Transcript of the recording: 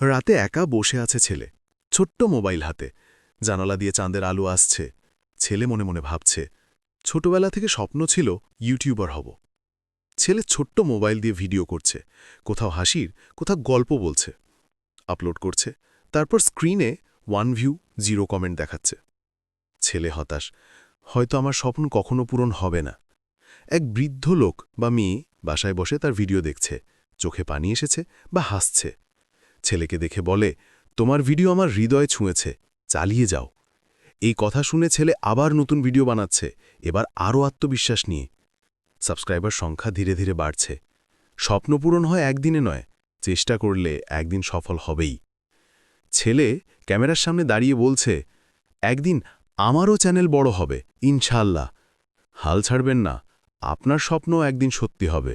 রাতে একা বসে আছে ছেলে। ছোট্ট মোবাইল হাতে। জানালা দিয়ে চাঁদের আলো আসছে। ছেলে মনে মনে ভাবছে, ছোটবেলা থেকে স্বপ্ন ছিল ইউটিউবার হব। ছেলে ছোট্ট মোবাইল দিয়ে ভিডিও করছে। কোথাও হাসির, কোথাও গল্প বলছে। আপলোড করছে। তারপর স্ক্রিনে ওয়ান ভিউ জিরো কমেন্ট দেখাচ্ছে। ছেলে হতাশ, হয়তো আমার স্বপ্ন কখনো পূরণ হবে না। এক বৃদ্ধ লোক বা মেয়ে বাসায় বসে তার ভিডিও দেখছে। চোখে পানি এসেছে বা হাসছে। ছেলেকে দেখে বলে, তোমার ভিডিও আমার হৃদয় ছুঁয়েছে, চালিয়ে যাও। এই কথা শুনে ছেলে আবার নতুন ভিডিও বানাচ্ছে, এবার আরও আত্মবিশ্বাস নিয়ে। সাবস্ক্রাইবার সংখ্যা ধীরে ধীরে বাড়ছে। স্বপ্ন পূরণ হয় একদিনে নয়, চেষ্টা করলে একদিন সফল হবেই। ছেলে ক্যামেরার সামনে দাঁড়িয়ে বলছে, একদিন আমারও চ্যানেল বড় হবে ইনশাল্লাহ হাল ছাড়বেন না, আপনার স্বপ্ন একদিন সত্যি হবে।